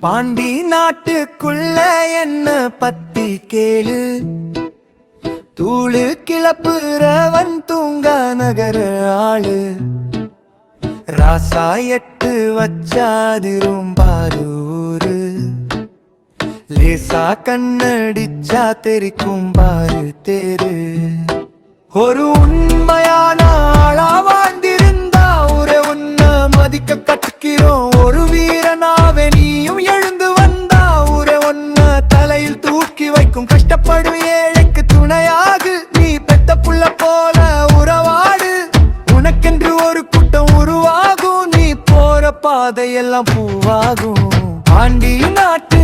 பாண்டி நாட்டுக்குள்ள என்ன பத்தி கேளு? தூளு கிளப்புறவன் தூங்க நகர ஆளு. ராசா எட்டு வச்சாதிரும் பாரு ஊரு. லேசா கண்ணடிச்சா தெரிக்கும் பாரு தேரு. ஒரு உன் மதிக்க ஒரு வீரனாவே நீயும் எழுந்து வந்தா ஒரு உன்னை தலையில் தூக்கி வைக்கும். கஷ்டப்படும் ஏழைக்கு துணையாகு. நீ பெத்த புள்ள போல உறவாடு. உனக்கென்று ஒரு கூட்டம் உருவாகும். நீ போற பாதையெல்லாம் பூவாகும். ஆண்டி நாட்டு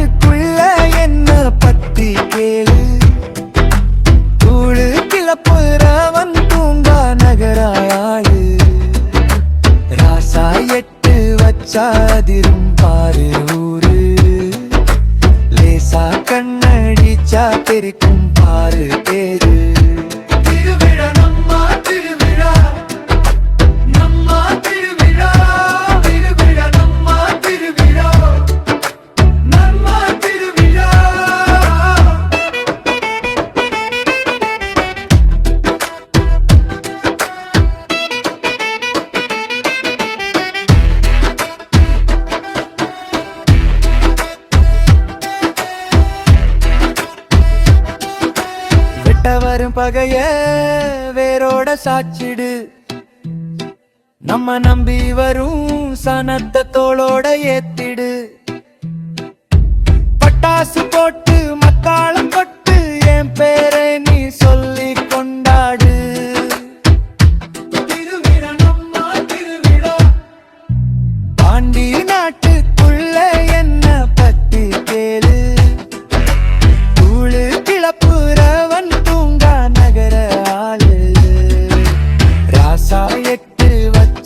சாதிரும் பாரு ஊரு. லேசா கண்ணடிச்சா தெரிக்கும் பாரு பேரு. வரும் பகைய வேரோட சாச்சிடு. நம்ம நம்பி வரும் சனத்த தோளோட ஏத்திடு. பட்டாசு போட்டு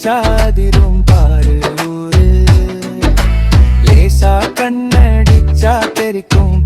வச்சாதிரும் பாரு ஊரு லேசா கண்ணடிச்சா தெரிக்கும் பாரு